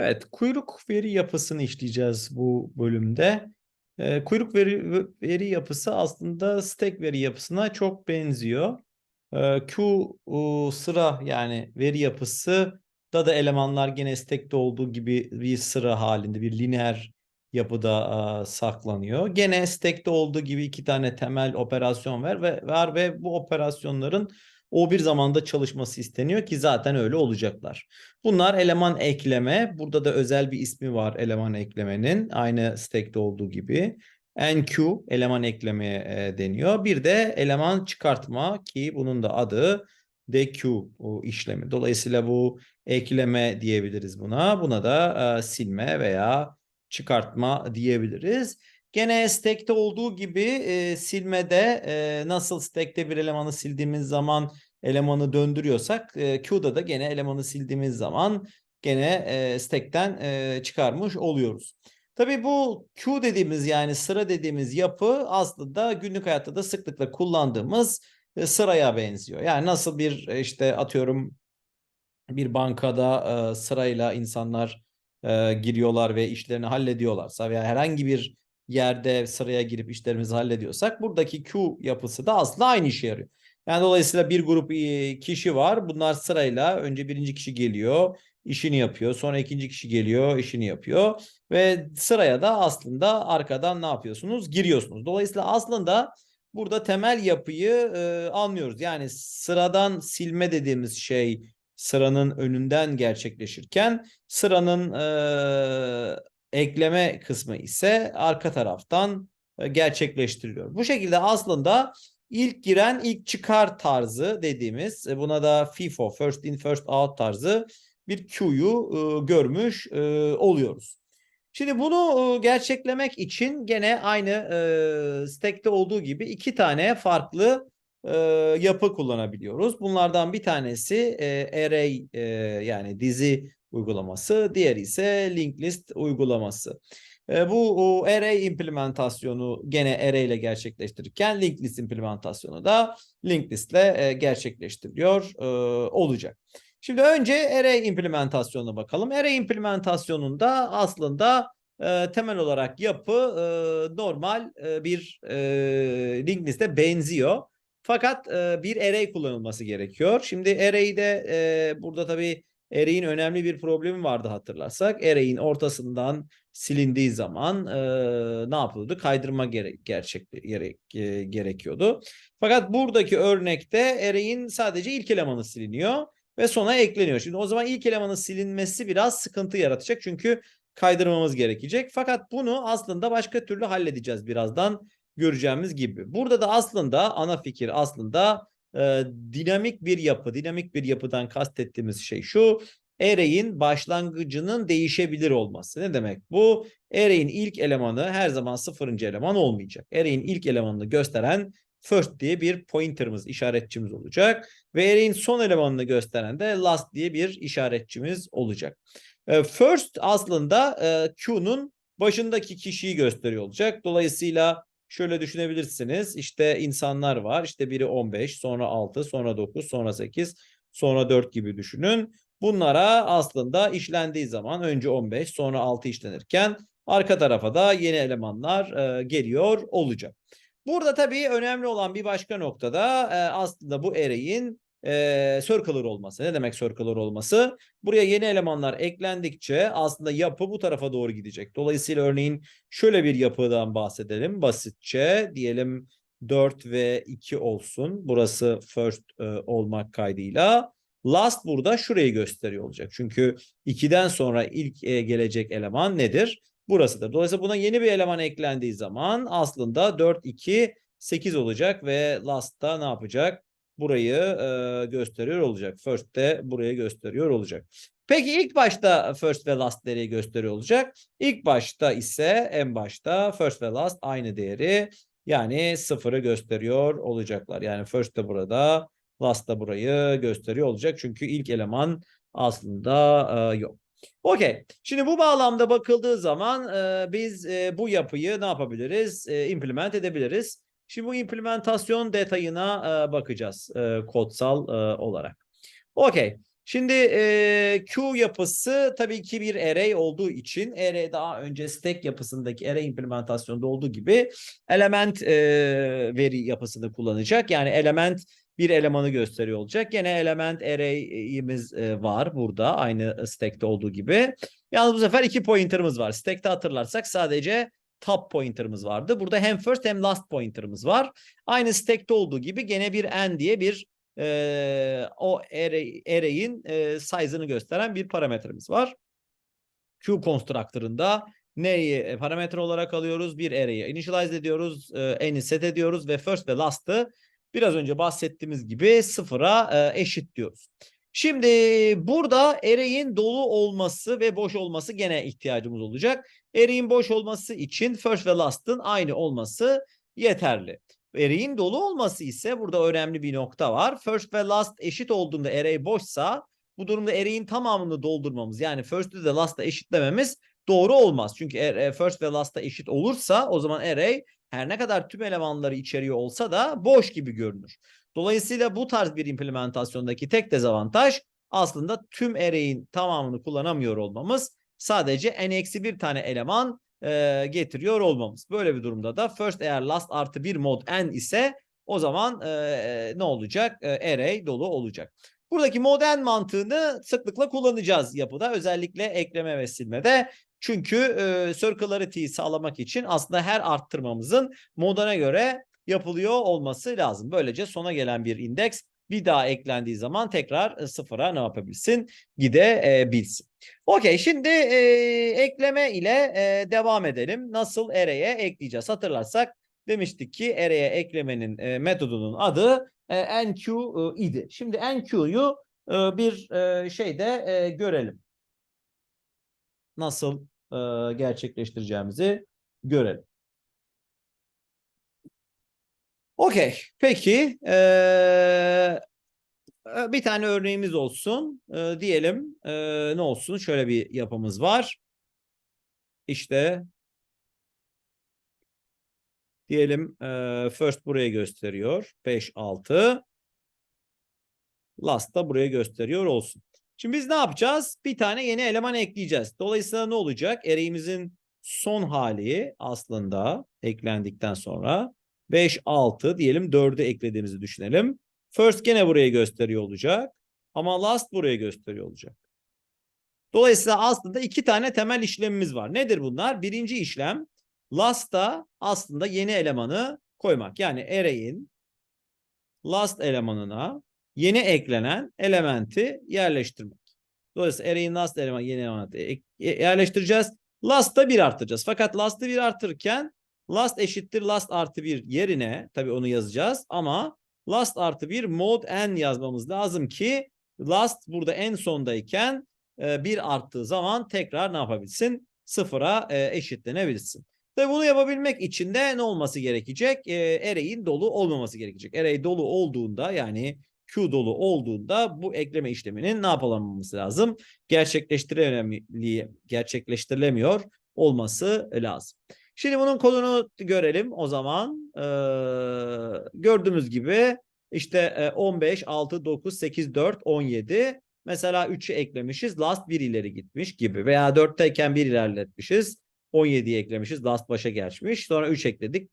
Evet, kuyruk veri yapısını işleyeceğiz bu bölümde. Ee, kuyruk veri, veri yapısı aslında stack veri yapısına çok benziyor. Ee, Q u, sıra yani veri yapısı da da elemanlar gene stack'te olduğu gibi bir sıra halinde bir lineer yapıda aa, saklanıyor. Gene stack'te olduğu gibi iki tane temel operasyon var ve var ve bu operasyonların o bir zamanda çalışması isteniyor ki zaten öyle olacaklar. Bunlar eleman ekleme. Burada da özel bir ismi var eleman eklemenin. Aynı stack'te olduğu gibi. NQ eleman eklemeye e, deniyor. Bir de eleman çıkartma ki bunun da adı DQ işlemi. Dolayısıyla bu ekleme diyebiliriz buna. Buna da e, silme veya çıkartma diyebiliriz. Gene stack'te olduğu gibi e, silmede e, nasıl stack'te bir elemanı sildiğimiz zaman elemanı döndürüyorsak e, Q'da da gene elemanı sildiğimiz zaman gene e, stack'ten e, çıkarmış oluyoruz. Tabii bu Q dediğimiz yani sıra dediğimiz yapı aslında günlük hayatta da sıklıkla kullandığımız e, sıraya benziyor. Yani nasıl bir e, işte atıyorum bir bankada e, sırayla insanlar e, giriyorlar ve işlerini hallediyorlarsa veya herhangi bir yerde sıraya girip işlerimizi hallediyorsak buradaki Q yapısı da aslında aynı işe yarıyor. Yani dolayısıyla bir grup e, kişi var. Bunlar sırayla önce birinci kişi geliyor, işini yapıyor. Sonra ikinci kişi geliyor, işini yapıyor. Ve sıraya da aslında arkadan ne yapıyorsunuz? Giriyorsunuz. Dolayısıyla aslında burada temel yapıyı e, anlıyoruz. Yani sıradan silme dediğimiz şey sıranın önünden gerçekleşirken sıranın e, ekleme kısmı ise arka taraftan e, gerçekleştiriliyor. Bu şekilde aslında ilk giren ilk çıkar tarzı dediğimiz e, buna da FIFO first in first out tarzı bir Q'yu e, görmüş e, oluyoruz. Şimdi bunu e, gerçeklemek için gene aynı e, stack'te olduğu gibi iki tane farklı e, yapı kullanabiliyoruz. Bunlardan bir tanesi e, array e, yani dizi uygulaması, diğeri ise linked list uygulaması. E, bu array implementasyonu gene array ile gerçekleştirirken linked list implementasyonu da linked list ile e, gerçekleştiriliyor e, olacak. Şimdi önce array implementasyonuna bakalım. Array implementasyonunda aslında temel olarak yapı normal bir e, linked list'e benziyor. Fakat bir array kullanılması gerekiyor. Şimdi array'de e, burada tabii array'in önemli bir problemi vardı hatırlarsak. Array'in ortasından silindiği zaman e, ne yapıldı? Kaydırma gere gerçek gerek gerekiyordu. Fakat buradaki örnekte array'in sadece ilk elemanı siliniyor ve sona ekleniyor. Şimdi o zaman ilk elemanın silinmesi biraz sıkıntı yaratacak çünkü kaydırmamız gerekecek. Fakat bunu aslında başka türlü halledeceğiz birazdan göreceğimiz gibi. Burada da aslında ana fikir aslında e, dinamik bir yapı. Dinamik bir yapıdan kastettiğimiz şey şu. Array'in başlangıcının değişebilir olması. Ne demek bu? Array'in ilk elemanı her zaman sıfırıncı eleman olmayacak. Array'in ilk elemanını gösteren first diye bir pointer'ımız, işaretçimiz olacak. Ve array'in son elemanını gösteren de last diye bir işaretçimiz olacak. E, first aslında e, Q'nun başındaki kişiyi gösteriyor olacak. Dolayısıyla şöyle düşünebilirsiniz. İşte insanlar var. İşte biri 15, sonra 6, sonra 9, sonra 8, sonra 4 gibi düşünün. Bunlara aslında işlendiği zaman önce 15, sonra 6 işlenirken arka tarafa da yeni elemanlar e, geliyor olacak. Burada tabii önemli olan bir başka noktada e, aslında bu array'in e, circular olması. Ne demek circular olması? Buraya yeni elemanlar eklendikçe aslında yapı bu tarafa doğru gidecek. Dolayısıyla örneğin şöyle bir yapıdan bahsedelim. Basitçe diyelim 4 ve 2 olsun. Burası first e, olmak kaydıyla. Last burada şurayı gösteriyor olacak. Çünkü 2'den sonra ilk e, gelecek eleman nedir? Burasıdır. Dolayısıyla buna yeni bir eleman eklendiği zaman aslında 4, 2, 8 olacak ve last'ta ne yapacak? Burayı e, gösteriyor olacak. First de buraya gösteriyor olacak. Peki ilk başta first ve last nereye gösteriyor olacak? İlk başta ise en başta first ve last aynı değeri yani sıfırı gösteriyor olacaklar. Yani first de burada last da burayı gösteriyor olacak. Çünkü ilk eleman aslında e, yok. Okey. Şimdi bu bağlamda bakıldığı zaman e, biz e, bu yapıyı ne yapabiliriz? E, implement edebiliriz. Şimdi bu implementasyon detayına e, bakacağız e, kodsal e, olarak. Okey. Şimdi e, Q yapısı tabii ki bir array olduğu için array daha önce stack yapısındaki array implementasyonunda olduğu gibi element e, veri yapısını kullanacak. Yani element bir elemanı gösteriyor olacak. Gene element array'imiz e, var burada aynı stack'te olduğu gibi. Yalnız bu sefer iki pointer'ımız var. Stack'te hatırlarsak sadece top pointer'ımız vardı. Burada hem first hem last pointer'ımız var. Aynı stack'te olduğu gibi gene bir n diye bir e, o array, array'in e, size'ını gösteren bir parametremiz var. Q constructor'ında neyi e, parametre olarak alıyoruz? Bir array'i initialize ediyoruz, e, n'i set ediyoruz ve first ve last'ı biraz önce bahsettiğimiz gibi sıfıra e, eşit diyoruz. Şimdi burada array'in dolu olması ve boş olması gene ihtiyacımız olacak. Array'in boş olması için first ve last'ın aynı olması yeterli. Array'in dolu olması ise burada önemli bir nokta var. First ve last eşit olduğunda array boşsa bu durumda array'in tamamını doldurmamız yani first'ü de last'a eşitlememiz doğru olmaz. Çünkü e, first ve last'a eşit olursa o zaman array her ne kadar tüm elemanları içeriyor olsa da boş gibi görünür. Dolayısıyla bu tarz bir implementasyondaki tek dezavantaj aslında tüm array'in tamamını kullanamıyor olmamız. Sadece n-1 tane eleman e, getiriyor olmamız. Böyle bir durumda da first eğer last artı bir mod n ise o zaman e, ne olacak? E, array dolu olacak. Buradaki mod n mantığını sıklıkla kullanacağız yapıda. Özellikle ekleme ve silmede. Çünkü e, circularity'yi sağlamak için aslında her arttırmamızın moduna göre yapılıyor olması lazım. Böylece sona gelen bir indeks bir daha eklendiği zaman tekrar sıfıra ne yapabilsin? Gidebilsin. Okey şimdi e, ekleme ile e, devam edelim. Nasıl array'e ekleyeceğiz? Hatırlarsak demiştik ki array'e eklemenin e, metodunun adı e, NQ e, idi. Şimdi NQ'yu e, bir e, şeyde e, görelim. Nasıl e, gerçekleştireceğimizi görelim. Okey. Peki. Ee, bir tane örneğimiz olsun. Ee, diyelim e, ne olsun? Şöyle bir yapımız var. İşte diyelim e, first buraya gösteriyor. 5, 6. Last da buraya gösteriyor olsun. Şimdi biz ne yapacağız? Bir tane yeni eleman ekleyeceğiz. Dolayısıyla ne olacak? Array'imizin son hali aslında eklendikten sonra 5, 6 diyelim 4'ü eklediğimizi düşünelim. First gene buraya gösteriyor olacak. Ama last buraya gösteriyor olacak. Dolayısıyla aslında iki tane temel işlemimiz var. Nedir bunlar? Birinci işlem last'a aslında yeni elemanı koymak. Yani array'in last elemanına yeni eklenen elementi yerleştirmek. Dolayısıyla array'in last elemanı yeni elementi yerleştireceğiz. Last'ta bir arttıracağız. Fakat last'ı bir artırırken last eşittir last artı 1 yerine tabii onu yazacağız ama last artı 1 mod n yazmamız lazım ki last burada en sondayken e, bir arttığı zaman tekrar ne yapabilsin? Sıfıra e, eşitlenebilsin. Tabii bunu yapabilmek için de ne olması gerekecek? E, array'in dolu olmaması gerekecek. Array dolu olduğunda yani Q dolu olduğunda bu ekleme işleminin ne yapılamaması lazım? Gerçekleştirilemiyor olması lazım. Şimdi bunun kodunu görelim o zaman. Ee, gördüğümüz gibi işte 15, 6, 9, 8, 4, 17. Mesela 3'ü eklemişiz. Last 1 ileri gitmiş gibi. Veya 4'teyken 1 ilerletmişiz. 17'yi eklemişiz. Last başa geçmiş. Sonra 3 ekledik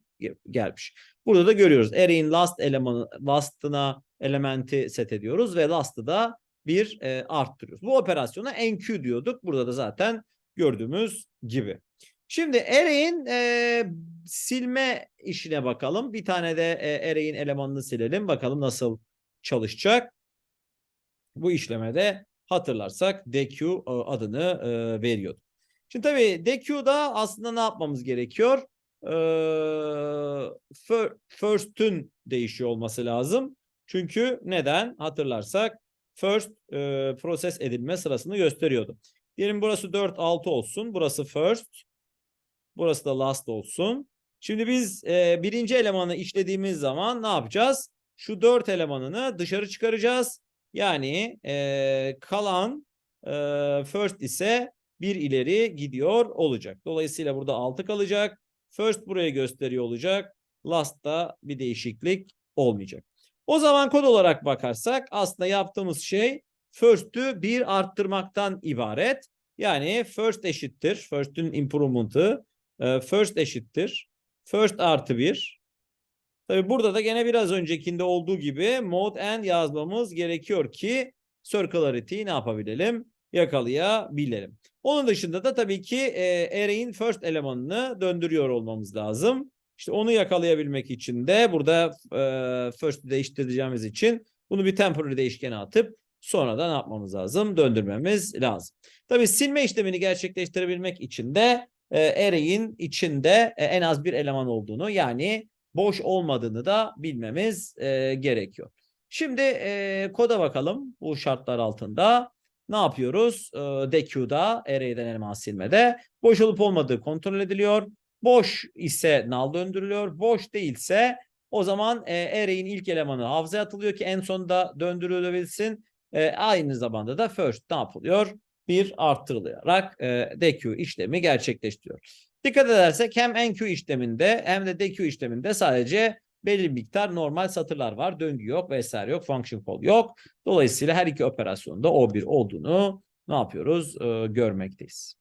gelmiş. Burada da görüyoruz. Array'in last elemanı last'ına elementi set ediyoruz ve last'ı da bir e, arttırıyoruz. Bu operasyona NQ diyorduk. Burada da zaten gördüğümüz gibi. Şimdi array'in e, silme işine bakalım. Bir tane de e, array'in elemanını silelim. Bakalım nasıl çalışacak. Bu işlemede hatırlarsak deq e, adını e, veriyorduk. Şimdi tabii deq'da aslında ne yapmamız gerekiyor? E, first'ün değişiyor olması lazım. Çünkü neden? Hatırlarsak first e, proses edilme sırasını gösteriyordu. Diyelim burası 4 6 olsun. Burası first. Burası da last olsun. Şimdi biz e, birinci elemanı işlediğimiz zaman ne yapacağız? Şu dört elemanını dışarı çıkaracağız. Yani e, kalan e, first ise bir ileri gidiyor olacak. Dolayısıyla burada 6 kalacak. First buraya gösteriyor olacak. Last'ta bir değişiklik olmayacak. O zaman kod olarak bakarsak aslında yaptığımız şey first'ü bir arttırmaktan ibaret. Yani first eşittir. First'ün improvement'ı e, first eşittir. First artı 1. Tabi burada da gene biraz öncekinde olduğu gibi mod and yazmamız gerekiyor ki circularity'yi ne yapabilelim? Yakalayabilelim. Onun dışında da tabii ki e, array'in first elemanını döndürüyor olmamız lazım. İşte onu yakalayabilmek için de burada e, first'ü değiştireceğimiz için bunu bir temporary değişkene atıp sonra da ne yapmamız lazım? Döndürmemiz lazım. Tabii silme işlemini gerçekleştirebilmek için de e, array'in içinde e, en az bir eleman olduğunu yani boş olmadığını da bilmemiz e, gerekiyor. Şimdi e, koda bakalım bu şartlar altında. Ne yapıyoruz? E, DQ'da array'den eleman silmede boş olup olmadığı kontrol ediliyor. Boş ise null döndürülüyor. Boş değilse o zaman e, array'in ilk elemanı hafızaya atılıyor ki en sonunda döndürülebilsin. E, aynı zamanda da first ne yapılıyor? Bir arttırılarak e, DQ işlemi gerçekleştiriyor. Dikkat edersek hem NQ işleminde hem de DQ işleminde sadece belli miktar normal satırlar var. Döngü yok vesaire yok. Function call yok. Dolayısıyla her iki operasyonda O1 olduğunu ne yapıyoruz? E, görmekteyiz.